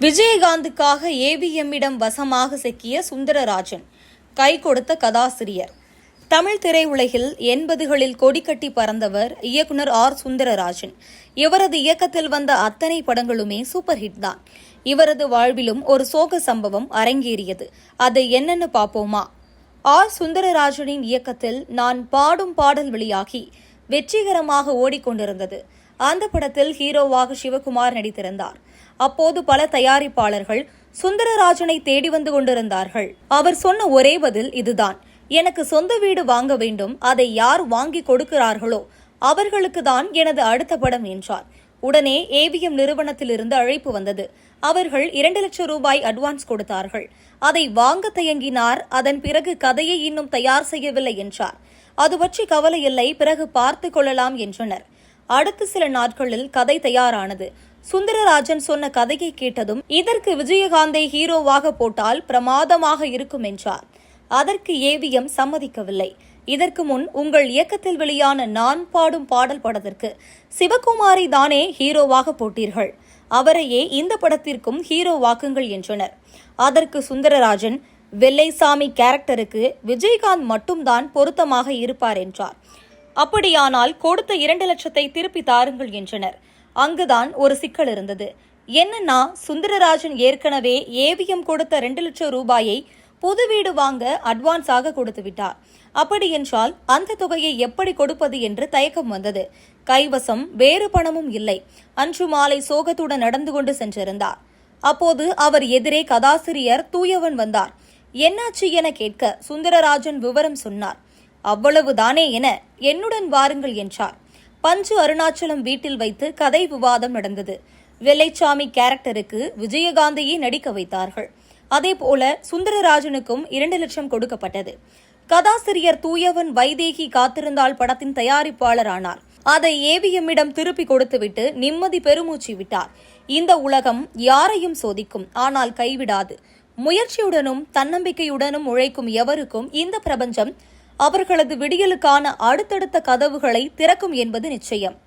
விஜயகாந்துக்காக ஏவிஎம்மிடம் வசமாக சிக்கிய சுந்தரராஜன் கை கொடுத்த கதாசிரியர். தமிழ் திரையுலகில் எண்பதுகளில் கொடிக்கட்டி பறந்தவர் இயக்குனர் ஆர். சுந்தரராஜன். இவரது இயக்கத்தில் வந்த அத்தனை படங்களுமே சூப்பர் ஹிட் தான். இவரது வாழ்விலும் ஒரு சோக சம்பவம் அரங்கேறியது. அதை என்னென்னு பார்ப்போமா? ஆர். சுந்தரராஜனின் இயக்கத்தில் நான் பாடும் பாடல் வெளியாகி வெற்றிகரமாக ஓடிக்கொண்டிருந்தது. அந்த படத்தில் ஹீரோவாக சிவகுமார் நடித்திருந்தார். அப்போது பல தயாரிப்பாளர்கள் சுந்தரராஜனை தேடி வந்து கொண்டிருந்தார்கள். அவர் சொன்ன ஒரே பதில் இதுதான். எனக்கு சொந்த வீடு வாங்க வேண்டும் அதை யார் வாங்கி கொடுக்கிறார்களோ அவர்களுக்கு தான் எனது அடுத்த படம் என்றார். உடனே ஏவிஎம் நிறுவனத்திலிருந்து அழைப்பு வந்தது. அவர்கள் இரண்டு லட்சம் ரூபாய் அட்வான்ஸ் கொடுத்தார்கள். அதை வாங்க தயங்கினார் அதன் பிறகு கதையை இன்னும் தயார் செய்யவில்லை என்றார். அது பற்றி கவலை இல்லை பிறகு பார்த்து கொள்ளலாம் என்றனர். அடுத்த சில நாட்களில் கதை தயாரானது. சுந்தரராஜன் சொன்ன கதையை கேட்டதும் இதற்கு விஜயகாந்தை ஹீரோவாக போட்டால் பிரமாதமாக இருக்கும் என்றார். அதற்கு ஏவிஎம் சம்மதிக்கவில்லை. இதற்கு முன் உங்கள் இயக்கத்தில் வெளியான நான் பாடும் பாடல் படத்திற்கு சிவகுமாரை தானே ஹீரோவாக போட்டீர்கள். அவரையே இந்த படத்திற்கும் ஹீரோவாக்குங்கள் என்றனர். அதற்கு சுந்தரராஜன் வெள்ளைசாமி கேரக்டருக்கு விஜயகாந்த் மட்டும்தான் பொருத்தமாக இருப்பார் என்றார். அப்படியானால் கொடுத்த இரண்டு லட்சத்தை திருப்பி தாருங்கள் என்றனர். அங்குதான் ஒரு சிக்கல் இருந்தது. என்னன்னா சுந்தரராஜன் ஏற்கனவே ஏவிஎம் கொடுத்த ரெண்டு லட்சம் ரூபாயை புது வீடு வாங்க அட்வான்ஸாக கொடுத்து விட்டார். அப்படி என்றால் அந்த தொகையை எப்படி கொடுப்பது என்று தயக்கம் வந்தது. கைவசம் வேறு பணமும் இல்லை. அன்று மாலை சோகத்துடன் நடந்து கொண்டு சென்றிருந்தார். அப்போது அவர் எதிரே கதாசிரியர் தூயவன் வந்தார். என்னாச்சு என கேட்க சுந்தரராஜன் விவரம் சொன்னார். அவ்வளவுதானே என என்னுடன் வாருங்கள் என்றார். பஞ்சு அருணாச்சலம் வீட்டில் வைத்து கதை விவாதம் நடந்தது. வெள்ளைச்சாமி கேரக்டருக்கு விஜயகாந்தையே நடிக்க வைத்தார்கள். அதேபோல சுந்தரராஜனுக்கும் இரண்டு லட்சம் கொடுக்கப்பட்டது. கதாசிரியர் தூயவன் வைதேகி காத்திருந்தால் படத்தின் தயாரிப்பாளர் ஆனார் அதை ஏவிஎம்மிடம் திருப்பி கொடுத்துவிட்டு நிம்மதி பெருமூச்சு விட்டார். இந்த உலகம் யாரையும் சோதிக்கும் ஆனால் கைவிடாது. முயற்சியுடனும் தன்னம்பிக்கையுடனும் உழைக்கும் எவருக்கும் இந்த பிரபஞ்சம் அவர்களது விடியலுக்கான அடுத்தடுத்த கதவுகளை திறக்கும் என்பது நிச்சயம்.